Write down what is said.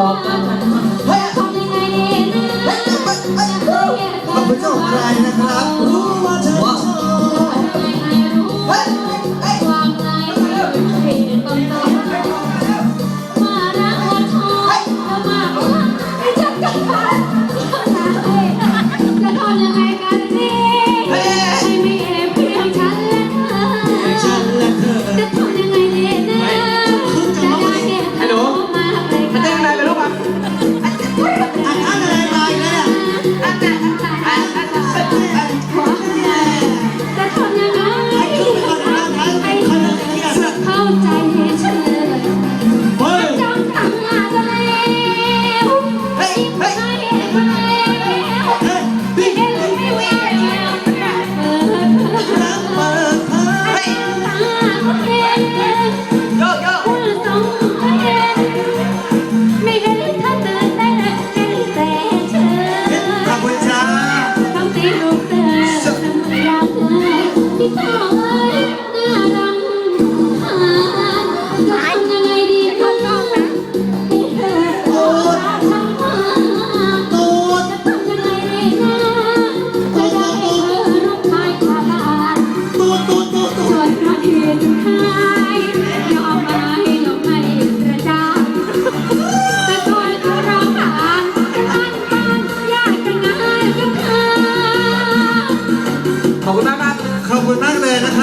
Ah. รักเลยพี่สาวเอ้ยน่ารำคาญจะทำยังไงดีคะน้องพี่เธอรักทั้งมาตูดจะทำยังไงดีนะจะได้เธอรักใครขาดตูดตูดตูดช่วยมาที ขอบคุณมากครับขอบคุณมากเลยนะครับ